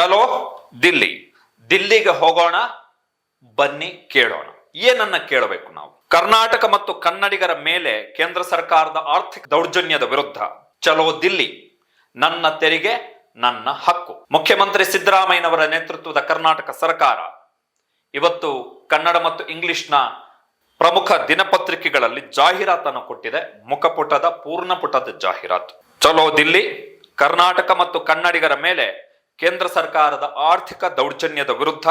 ಚಲೋ? ದಿಲ್ಲಿ. ದಿಲ್ಲಿಗೆ ಹೋಗೋಣ, ಬನ್ನಿ ಕೇಳೋಣ. ಏನನ್ನ ಕೇಳಬೇಕು ನಾವು? ಕರ್ನಾಟಕ ಮತ್ತು ಕನ್ನಡಿಗರ ಮೇಲೆ ಕೇಂದ್ರ ಸರ್ಕಾರದ ಆರ್ಥಿಕ ದೌರ್ಜನ್ಯದ ವಿರುದ್ಧ. ಚಲೋ ದಿಲ್ಲಿ. ನನ್ನ ತೆರಿಗೆ, ನನ್ನ ಹಕ್ಕು. ಮುಖ್ಯಮಂತ್ರಿ ಸಿದ್ದರಾಮಯ್ಯನವರ ನೇತೃತ್ವದ ಕರ್ನಾಟಕ ಸರ್ಕಾರ. ಇವತ್ತು ಕನ್ನಡ ಮತ್ತು ಇಂಗ್ಲಿಷ್ನ ಪ್ರಮುಖ ದಿನಪತ್ರಿಕೆಗಳಲ್ಲಿ ಜಾಹೀರಾತನ್ನು ಕೊಟ್ಟಿದೆ. ಮುಖಪುಟದ ಪೂರ್ಣ ಪುಟದ ಜಾಹೀರಾತು. ಚಲೋ ದಿಲ್ಲಿ. ಕರ್ನಾಟಕ ಮತ್ತು ಕನ್ನಡಿಗರ ಮೇಲೆ ಕೇಂದ್ರ ಸರ್ಕಾರದ ಆರ್ಥಿಕ ದೌರ್ಜನ್ಯದ ವಿರುದ್ಧ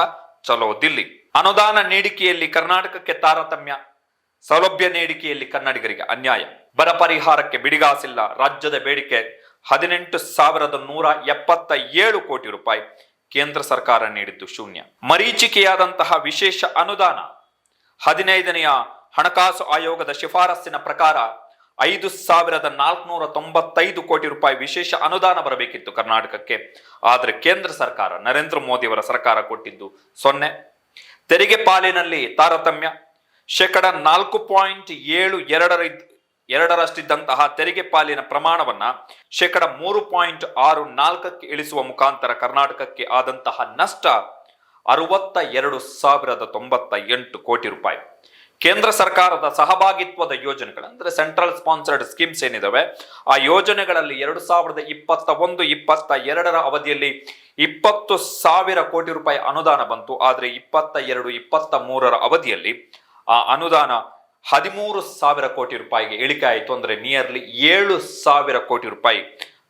ಚಲೋ ದಿಲ್ಲಿ. ಅನುದಾನ ನೀಡಿಕೆಯಲ್ಲಿ ಕರ್ನಾಟಕಕ್ಕೆ ತಾರತಮ್ಯ, ಸೌಲಭ್ಯ ನೀಡಿಕೆಯಲ್ಲಿ ಕನ್ನಡಿಗರಿಗೆ ಅನ್ಯಾಯ. ಬರ ಪರಿಹಾರಕ್ಕೆ ಬಿಡಿಗಾಸಿಲ್ಲ, ರಾಜ್ಯದ ಬೇಡಿಕೆ ಹದಿನೆಂಟು ಸಾವಿರದ ನೂರ ಎಪ್ಪತ್ತ ಏಳು ಕೋಟಿ ರೂಪಾಯಿ ಕೇಂದ್ರ ಸರ್ಕಾರ ನೀಡಿದ್ದು ಶೂನ್ಯ. ಮರೀಚಿಕೆಯಾದಂತಹ ವಿಶೇಷ ಅನುದಾನ ಹದಿನೈದನೆಯ ಹಣಕಾಸು ಆಯೋಗದ ಶಿಫಾರಸ್ಸಿನ ಪ್ರಕಾರ ಐದು ಸಾವಿರದ ನಾಲ್ಕುನೂರ ತೊಂಬತ್ತೈದು ಕೋಟಿ ರೂಪಾಯಿ ವಿಶೇಷ ಅನುದಾನ ಬರಬೇಕಿತ್ತು ಕರ್ನಾಟಕಕ್ಕೆ. ಆದರೆ ಕೇಂದ್ರ ಸರ್ಕಾರ, ನರೇಂದ್ರ ಮೋದಿಯವರ ಸರ್ಕಾರ ಕೊಟ್ಟಿದ್ದು ಸೊನ್ನೆ. ತೆರಿಗೆ ಪಾಲಿನಲ್ಲಿ ತಾರತಮ್ಯ. ಶೇಕಡ ನಾಲ್ಕು ಪಾಯಿಂಟ್ ಏಳು ಎರಡರ ಎರಡರಷ್ಟಿದ್ದಂತಹ ತೆರಿಗೆ ಪಾಲಿನ ಪ್ರಮಾಣವನ್ನ ಶೇಕಡ ಮೂರು ಪಾಯಿಂಟ್ ಆರು ನಾಲ್ಕಕ್ಕೆ ಇಳಿಸುವ ಮುಖಾಂತರ ಕರ್ನಾಟಕಕ್ಕೆ ಆದಂತಹ ನಷ್ಟ ಅರವತ್ತ ಎರಡು ಸಾವಿರದ ತೊಂಬತ್ತ ಎಂಟು ಕೋಟಿ ರೂಪಾಯಿ. ಕೇಂದ್ರ ಸರ್ಕಾರದ ಸಹಭಾಗಿತ್ವದ ಯೋಜನೆಗಳು, ಅಂದ್ರೆ ಸೆಂಟ್ರಲ್ ಸ್ಪಾನ್ಸರ್ಡ್ ಸ್ಕೀಮ್ಸ್ ಏನಿದಾವೆ, ಆ ಯೋಜನೆಗಳಲ್ಲಿ ಎರಡು ಸಾವಿರದ ಇಪ್ಪತ್ತ ಒಂದು, ಇಪ್ಪತ್ತ ಎರಡರ ಅವಧಿಯಲ್ಲಿ ಇಪ್ಪತ್ತು ಸಾವಿರ ಕೋಟಿ ರೂಪಾಯಿ ಅನುದಾನ ಬಂತು. ಆದರೆ ಇಪ್ಪತ್ತ ಎರಡು, ಇಪ್ಪತ್ತ ಮೂರರ ಅವಧಿಯಲ್ಲಿ ಆ ಅನುದಾನ ಹದಿಮೂರು ಸಾವಿರ ಕೋಟಿ ರೂಪಾಯಿಗೆ ಇಳಿಕೆ ಆಯಿತು. ಅಂದ್ರೆ ನಿಯರ್ಲಿ ಏಳು ಸಾವಿರ ಕೋಟಿ ರೂಪಾಯಿ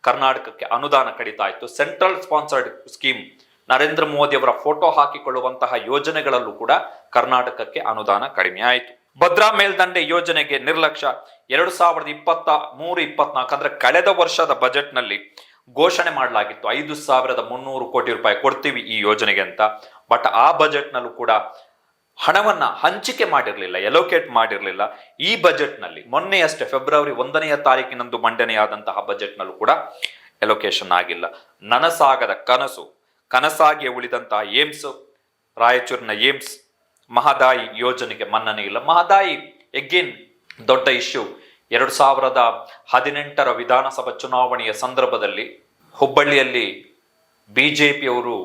ಕರ್ನಾಟಕಕ್ಕೆ ಅನುದಾನ ಕಡಿತ ಆಯಿತು. Central sponsored scheme Narendra Modi ಅವರ ಫೋಟೋ ಹಾಕಿಕೊಳ್ಳುವಂತಹ ಯೋಜನೆಗಳಲ್ಲೂ ಕೂಡ ಕರ್ನಾಟಕಕ್ಕೆ ಅನುದಾನ ಕಡಿಮೆ ಆಯಿತು. ಭದ್ರಾ ಮೇಲ್ದಂಡೆ ಯೋಜನೆಗೆ ನಿರ್ಲಕ್ಷ್ಯ ಎರಡು ಸಾವಿರದ ಇಪ್ಪತ್ತ ಮೂರು ಇಪ್ಪತ್ನಾಲ್ಕು ಅಂದ್ರೆ ಕಳೆದ ವರ್ಷದ ಬಜೆಟ್ನಲ್ಲಿ ಘೋಷಣೆ ಮಾಡಲಾಗಿತ್ತು. ಐದು ಸಾವಿರದ ಮುನ್ನೂರು ಕೋಟಿ ರೂಪಾಯಿ ಕೊಡ್ತೀವಿ ಈ ಯೋಜನೆಗೆ ಅಂತ. ಬಟ್ ಆ ಬಜೆಟ್ನಲ್ಲೂ ಕೂಡ ಹಣವನ್ನ ಹಂಚಿಕೆ ಮಾಡಿರಲಿಲ್ಲ ಎಲೋಕೇಟ್ ಮಾಡಿರಲಿಲ್ಲ. ಈ ಬಜೆಟ್ನಲ್ಲಿ ಮೊನ್ನೆಯಷ್ಟೇ ಫೆಬ್ರವರಿ ಒಂದನೆಯ ತಾರೀಕಿನಂದು ಮಂಡನೆಯಾದಂತಹ ಬಜೆಟ್ನಲ್ಲೂ ಕೂಡ ಎಲೋಕೇಶನ್ ಆಗಿಲ್ಲ. ನನಸಾಗದ ಕನಸು ಕನಸಾಗಿ ಉಳಿದಂತಹ ಏಮ್ಸ್, ರಾಯಚೂರಿನ ಏಮ್ಸ್, ಮಹದಾಯಿ ಯೋಜನೆಗೆ ಮನ್ನಣೆ ಇಲ್ಲ. ಮಹದಾಯಿ ಎಗೇನ್ ದೊಡ್ಡ ಇಶ್ಯೂ ಎರಡು ಸಾವಿರದ ಹದಿನೆಂಟರ ವಿಧಾನಸಭಾ ಚುನಾವಣೆಯ ಸಂದರ್ಭದಲ್ಲಿ ಹುಬ್ಬಳ್ಳಿಯಲ್ಲಿ ಬಿ ಜೆ ಪಿಯವರು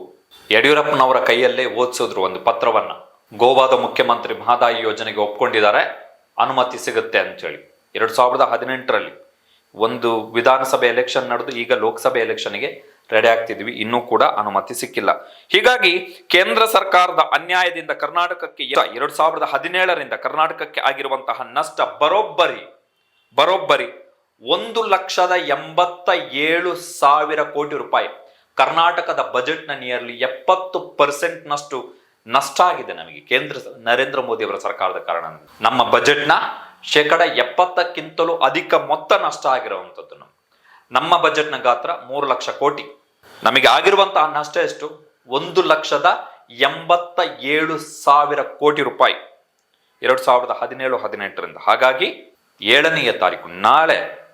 ಯಡಿಯೂರಪ್ಪನವರ ಕೈಯಲ್ಲೇ ಓದಿಸಿದ್ರು ಒಂದು ಪತ್ರವನ್ನ. ಗೋವಾದ ಮುಖ್ಯಮಂತ್ರಿ ಮಹದಾಯಿ ಯೋಜನೆಗೆ ಒಪ್ಕೊಂಡಿದ್ದಾರೆ. ಅನುಮತಿ ಸಿಗುತ್ತೆ ಅಂತೇಳಿ. ಎರಡು ಸಾವಿರದ ಹದಿನೆಂಟರಲ್ಲಿ ಒಂದು ವಿಧಾನಸಭೆ ಎಲೆಕ್ಷನ್ ನಡೆದು ಈಗ ಲೋಕಸಭೆ ಎಲೆಕ್ಷನ್ಗೆ ರೆಡಿ ಆಗ್ತಿದ್ವಿ. ಇನ್ನೂ ಕೂಡ ಅನುಮತಿ ಸಿಕ್ಕಿಲ್ಲ. ಹೀಗಾಗಿ ಕೇಂದ್ರ ಸರ್ಕಾರದ ಅನ್ಯಾಯದಿಂದ ಕರ್ನಾಟಕಕ್ಕೆ ಎರಡು ಸಾವಿರದ ಹದಿನೇಳರಿಂದ ಕರ್ನಾಟಕಕ್ಕೆ ಆಗಿರುವಂತಹ ನಷ್ಟ ಬರೋಬ್ಬರಿ ಬರೋಬ್ಬರಿ ಒಂದು ಲಕ್ಷದ ಎಂಬತ್ತ ಏಳು ಸಾವಿರ ಕೋಟಿ ರೂಪಾಯಿ. ಕರ್ನಾಟಕದ ಬಜೆಟ್ನ ನಿಯರ್ಲಿ ಎಪ್ಪತ್ತು ಪರ್ಸೆಂಟ್ನಷ್ಟು ನಷ್ಟ ಆಗಿದೆ ನಮಗೆ. ಕೇಂದ್ರ ನರೇಂದ್ರ ಮೋದಿ ಅವರ ಸರ್ಕಾರದ ಕಾರಣ. ನಮ್ಮ ಬಜೆಟ್ನ ಶೇಕಡ ಎಪ್ಪತ್ತಕ್ಕಿಂತಲೂ ಅಧಿಕ ಮೊತ್ತ ನಷ್ಟ ಆಗಿರುವಂಥದ್ದು. ನಮ್ಮ ಬಜೆಟ್ನ ಗಾತ್ರ ಮೂರು ಲಕ್ಷ ಕೋಟಿ. ನಮಗೆ ಆಗಿರುವಂತಹ ನಷ್ಟ ಎಷ್ಟು? ಒಂದು ಲಕ್ಷದ ಎಂಬತ್ತ ಏಳು ಸಾವಿರ ಕೋಟಿ ರೂಪಾಯಿ. ಎರಡು ಸಾವಿರದ ಹದಿನೇಳು, ಹದಿನೆಂಟರಿಂದ. ಹಾಗಾಗಿ ಏಳನೆಯ ತಾರೀಕು, ನಾಳೆ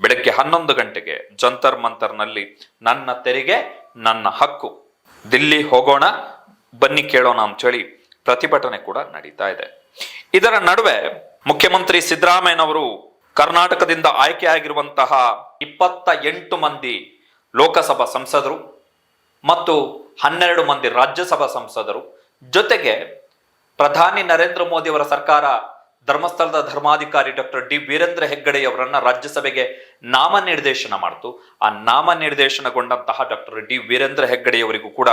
ಬೆಳಗ್ಗೆ ಹನ್ನೊಂದು ಗಂಟೆಗೆ ಜಂತರ್ ಮಂತರ್ನಲ್ಲಿ ನನ್ನ ತೆರಿಗೆ, ನನ್ನ ಹಕ್ಕು. ದಿಲ್ಲಿ ಹೋಗೋಣ, ಬನ್ನಿ ಕೇಳೋಣ ಅಂತೇಳಿ ಪ್ರತಿಭಟನೆ ಕೂಡ ನಡೀತಾ ಇದೆ. ಇದರ ನಡುವೆ ಮುಖ್ಯಮಂತ್ರಿ ಸಿದ್ದರಾಮಯ್ಯನವರು ಕರ್ನಾಟಕದಿಂದ ಆಯ್ಕೆಯಾಗಿರುವಂತಹ ಇಪ್ಪತ್ತ ಎಂಟು ಮಂದಿ ಲೋಕಸಭಾ ಸಂಸದರು ಮತ್ತು ಹನ್ನೆರಡು ಮಂದಿ ರಾಜ್ಯಸಭಾ ಸಂಸದರು. ಜೊತೆಗೆ ಪ್ರಧಾನಿ ನರೇಂದ್ರ ಮೋದಿ ಅವರ ಸರ್ಕಾರ ಧರ್ಮಸ್ಥಳದ ಧರ್ಮಾಧಿಕಾರಿ ಡಾಕ್ಟರ್ ಡಿ ವೀರೇಂದ್ರ ಹೆಗ್ಗಡೆಯವರನ್ನ ರಾಜ್ಯಸಭೆಗೆ ನಾಮ ನಿರ್ದೇಶನ ಮಾಡಿತು. ಆ ನಾಮನಿರ್ದೇಶನಗೊಂಡಂತಹ ಡಾಕ್ಟರ್ ಡಿ ವೀರೇಂದ್ರ ಹೆಗ್ಗಡೆಯವರಿಗೂ ಕೂಡ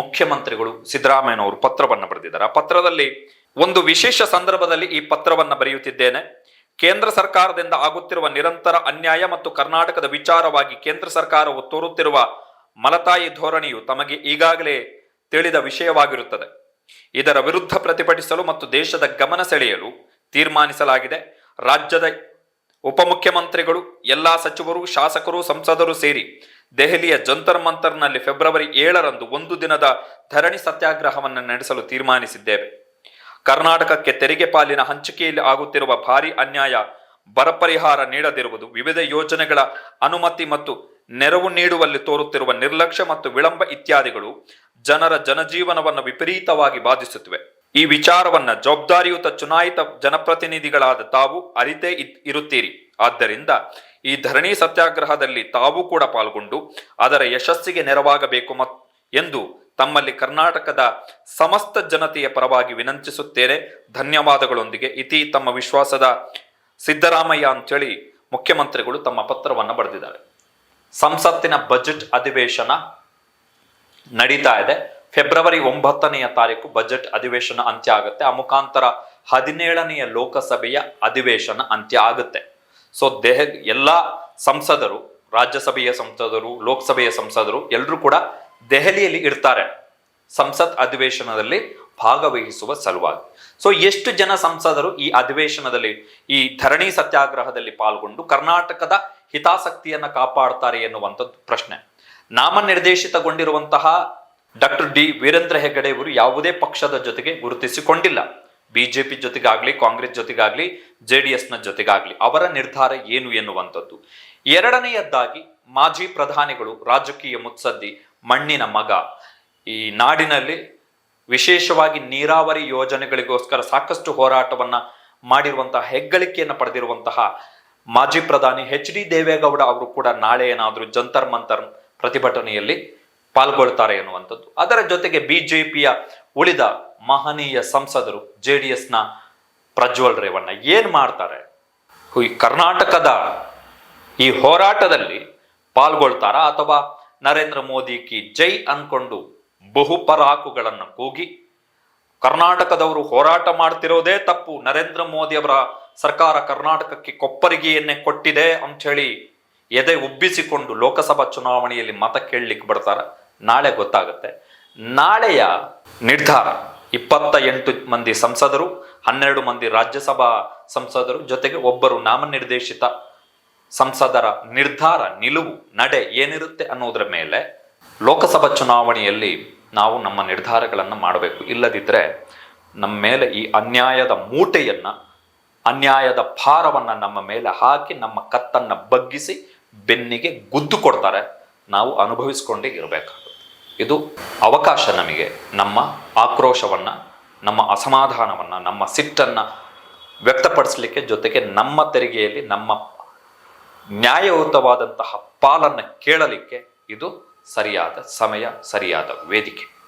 ಮುಖ್ಯಮಂತ್ರಿಗಳು ಸಿದ್ದರಾಮಯ್ಯನವರು ಪತ್ರವನ್ನು ಬರೆದಿದ್ದಾರೆ. ಆ ಪತ್ರದಲ್ಲಿ ಒಂದು ವಿಶೇಷ ಸಂದರ್ಭದಲ್ಲಿ ಈ ಪತ್ರವನ್ನು ಬರೆಯುತ್ತಿದ್ದೇನೆ. ಕೇಂದ್ರ ಸರ್ಕಾರದಿಂದ ಆಗುತ್ತಿರುವ ನಿರಂತರ ಅನ್ಯಾಯ ಮತ್ತು ಕರ್ನಾಟಕದ ವಿಚಾರವಾಗಿ ಕೇಂದ್ರ ಸರ್ಕಾರವು ತೋರುತ್ತಿರುವ ಮಲತಾಯಿ ಧೋರಣೆಯು ತಮಗೆ ಈಗಾಗಲೇ ತಿಳಿದ ವಿಷಯವಾಗಿರುತ್ತದೆ. ಇದರ ವಿರುದ್ಧ ಪ್ರತಿಭಟಿಸಲು ಮತ್ತು ದೇಶದ ಗಮನ ಸೆಳೆಯಲು ತೀರ್ಮಾನಿಸಲಾಗಿದೆ. ರಾಜ್ಯದ ಉಪಮುಖ್ಯಮಂತ್ರಿಗಳು, ಎಲ್ಲಾ ಸಚಿವರು, ಶಾಸಕರು, ಸಂಸದರು ಸೇರಿ ದೆಹಲಿಯ ಜಂತರ್ ಮಂತರ್ನಲ್ಲಿ ಫೆಬ್ರವರಿ ಏಳರಂದು ಒಂದು ದಿನದ ಧರಣಿ ಸತ್ಯಾಗ್ರಹವನ್ನು ನಡೆಸಲು ತೀರ್ಮಾನಿಸಿದ್ದೇವೆ. ಕರ್ನಾಟಕಕ್ಕೆ ತೆರಿಗೆ ಪಾಲಿನ ಹಂಚಿಕೆಯಲ್ಲಿ ಆಗುತ್ತಿರುವ ಭಾರಿ ಅನ್ಯಾಯ ಬರ ಪರಿಹಾರ ನೀಡದಿರುವುದು, ವಿವಿಧ ಯೋಜನೆಗಳ ಅನುಮತಿ ಮತ್ತು ನೆರವು ನೀಡುವಲ್ಲಿ ತೋರುತ್ತಿರುವ ನಿರ್ಲಕ್ಷ್ಯ ಮತ್ತು ವಿಳಂಬ ಇತ್ಯಾದಿಗಳು ಜನರ ಜನಜೀವನವನ್ನು ವಿಪರೀತವಾಗಿ ಬಾಧಿಸುತ್ತಿವೆ. ಈ ವಿಚಾರವನ್ನ ಜವಾಬ್ದಾರಿಯುತ ಚುನಾಯಿತ ಜನಪ್ರತಿನಿಧಿಗಳಾದ ತಾವು ಅರಿತೇ ಇರುತ್ತೀರಿ. ಆದ್ದರಿಂದ ಈ ಧರಣಿ ಸತ್ಯಾಗ್ರಹದಲ್ಲಿ ತಾವು ಕೂಡ ಪಾಲ್ಗೊಂಡು ಅದರ ಯಶಸ್ಸಿಗೆ ನೆರವಾಗಬೇಕು ಎಂದು ತಮ್ಮಲ್ಲಿ ಕರ್ನಾಟಕದ ಸಮಸ್ತ ಜನತೆಯ ಪರವಾಗಿ ವಿನಂತಿಸುತ್ತೇನೆ. ಧನ್ಯವಾದಗಳೊಂದಿಗೆ ಇತಿ ತಮ್ಮ ವಿಶ್ವಾಸದ ಸಿದ್ದರಾಮಯ್ಯ ಅಂತೇಳಿ ಮುಖ್ಯಮಂತ್ರಿಗಳು ತಮ್ಮ ಪತ್ರವನ್ನು ಬರೆದಿದ್ದಾರೆ. ಸಂಸತ್ತಿನ ಬಜೆಟ್ ಅಧಿವೇಶನ ನಡೀತಾ ಇದೆ. ಫೆಬ್ರವರಿ ಒಂಬತ್ತನೆಯ ತಾರೀಕು ಬಜೆಟ್ ಅಧಿವೇಶನ ಅಂತ್ಯ ಆಗುತ್ತೆ. ಆ ಮುಖಾಂತರ ಹದಿನೇಳನೆಯ ಲೋಕಸಭೆಯ ಅಧಿವೇಶನ ಅಂತ್ಯ ಆಗುತ್ತೆ. ಸೊ ದೇಹ ಎಲ್ಲ ಸಂಸದರು, ರಾಜ್ಯಸಭೆಯ ಸಂಸದರು, ಲೋಕಸಭೆಯ ಸಂಸದರು ಎಲ್ಲರೂ ಕೂಡ ದೆಹಲಿಯಲ್ಲಿ ಇರ್ತಾರೆ ಸಂಸತ್ ಅಧಿವೇಶನದಲ್ಲಿ ಭಾಗವಹಿಸುವ ಸಲುವಾಗಿ. ಸೊ ಎಷ್ಟು ಜನ ಸಂಸದರು ಈ ಅಧಿವೇಶನದಲ್ಲಿ, ಈ ಧರಣಿ ಸತ್ಯಾಗ್ರಹದಲ್ಲಿ ಪಾಲ್ಗೊಂಡು ಕರ್ನಾಟಕದ ಹಿತಾಸಕ್ತಿಯನ್ನ ಕಾಪಾಡ್ತಾರೆ ಎನ್ನುವಂಥದ್ದು ಪ್ರಶ್ನೆ. ನಾಮನಿರ್ದೇಶಿತಗೊಂಡಿರುವಂತಹ ಡಾಕ್ಟರ್ ಡಿ ವೀರೇಂದ್ರ ಹೆಗ್ಗಡೆಯವರು ಯಾವುದೇ ಪಕ್ಷದ ಜೊತೆಗೆ ಗುರುತಿಸಿಕೊಂಡಿಲ್ಲ. ಬಿಜೆಪಿ ಜೊತೆಗಾಗ್ಲಿ, ಕಾಂಗ್ರೆಸ್ ಜೊತೆಗಾಗ್ಲಿ, ಜೆ ಡಿ ಎಸ್ನ ಜೊತೆಗಾಗ್ಲಿ ಅವರ ನಿರ್ಧಾರ ಏನು ಎನ್ನುವಂಥದ್ದು. ಎರಡನೆಯದ್ದಾಗಿ ಮಾಜಿ ಪ್ರಧಾನಿಗಳು ರಾಜಕೀಯ ಮುತ್ಸದ್ದಿ ಮಣ್ಣಿನ ಮಗ. ಈ ನಾಡಿನಲ್ಲಿ ವಿಶೇಷವಾಗಿ ನೀರಾವರಿ ಯೋಜನೆಗಳಿಗೋಸ್ಕರ ಸಾಕಷ್ಟು ಹೋರಾಟವನ್ನ ಮಾಡಿರುವಂತಹ, ಹೆಗ್ಗಳಿಕೆಯನ್ನು ಪಡೆದಿರುವಂತಹ ಮಾಜಿ ಪ್ರಧಾನಿ ಎಚ್ ಡಿ ದೇವೇಗೌಡ ಅವರು ಕೂಡ ನಾಳೆ ಏನಾದರೂ ಜಂತರ್ ಮಂತರ್ ಪ್ರತಿಭಟನೆಯಲ್ಲಿ ಪಾಲ್ಗೊಳ್ತಾರೆ ಎನ್ನುವಂಥದ್ದು. ಅದರ ಜೊತೆಗೆ ಬಿಜೆಪಿಯ ಉಳಿದ ಮಹನೀಯ ಸಂಸದರು ಜೆ ಡಿ ಎಸ್ನ ಪ್ರಜ್ವಲ್ ರೇವಣ್ಣ ಏನ್ ಮಾಡ್ತಾರೆ? ಈ ಕರ್ನಾಟಕದ ಈ ಹೋರಾಟದಲ್ಲಿ ಪಾಲ್ಗೊಳ್ತಾರಾ ಅಥವಾ ನರೇಂದ್ರ ಮೋದಿ ಕಿ ಜೈ ಅನ್ಕೊಂಡು ಬಹುಪರಾಕುಗಳನ್ನು ಕೂಗಿ ಕರ್ನಾಟಕದವರು ಹೋರಾಟ ಮಾಡ್ತಿರೋದೇ ತಪ್ಪು. ನರೇಂದ್ರ ಮೋದಿ ಅವರ ಸರ್ಕಾರ ಕರ್ನಾಟಕಕ್ಕೆ ಕೊಪ್ಪರಿಗೆಯನ್ನೇ ಕೊಟ್ಟಿದೆ ಅಂಥೇಳಿ ಎದೆ ಉಬ್ಬಿಸಿಕೊಂಡು ಲೋಕಸಭಾ ಚುನಾವಣೆಯಲ್ಲಿ ಮತ ಕೇಳಲಿಕ್ಕೆ ಬರ್ತಾರೆ. ನಾಳೆ ಗೊತ್ತಾಗುತ್ತೆ. ನಾಳೆಯ ನಿರ್ಧಾರ ಇಪ್ಪತ್ತ ಎಂಟು ಮಂದಿ ಸಂಸದರು, ಹನ್ನೆರಡು ಮಂದಿ ರಾಜ್ಯಸಭಾ ಸಂಸದರು ಜೊತೆಗೆ ಒಬ್ಬರು ನಾಮನಿರ್ದೇಶಿತ ಸಂಸದರ ನಿರ್ಧಾರ, ನಿಲುವು, ನಡೆ ಏನಿರುತ್ತೆ ಅನ್ನೋದ್ರ ಮೇಲೆ ಲೋಕಸಭಾ ಚುನಾವಣೆಯಲ್ಲಿ ನಾವು ನಮ್ಮ ನಿರ್ಧಾರಗಳನ್ನು ಮಾಡಬೇಕು. ಇಲ್ಲದಿದ್ದರೆ ನಮ್ಮ ಮೇಲೆ ಈ ಅನ್ಯಾಯದ ಮೂಟೆಯನ್ನು, ಅನ್ಯಾಯದ ಭಾರವನ್ನು ನಮ್ಮ ಮೇಲೆ ಹಾಕಿ ನಮ್ಮ ಕತ್ತನ್ನು ಬಗ್ಗಿಸಿ ಬೆನ್ನಿಗೆ ಗುದ್ದು ಕೊಡ್ತಾರೆ. ನಾವು ಅನುಭವಿಸ್ಕೊಂಡೇ ಇರಬೇಕಾಗುತ್ತೆ. ಇದು ಅವಕಾಶ ನಮಗೆ. ನಮ್ಮ ಆಕ್ರೋಶವನ್ನು, ನಮ್ಮ ಅಸಮಾಧಾನವನ್ನು, ನಮ್ಮ ಸಿಟ್ಟನ್ನು ವ್ಯಕ್ತಪಡಿಸಲಿಕ್ಕೆ ಜೊತೆಗೆ ನಮ್ಮ ತೆರಿಗೆಯಲ್ಲಿ ನಮ್ಮ ನ್ಯಾಯಯುತವಾದಂತಹ ಪಾಲನ್ನು ಕೇಳಲಿಕ್ಕೆ ಇದು ಸರಿಯಾದ ಸಮಯ ಸರಿಯಾದ ವೇದಿಕೆ.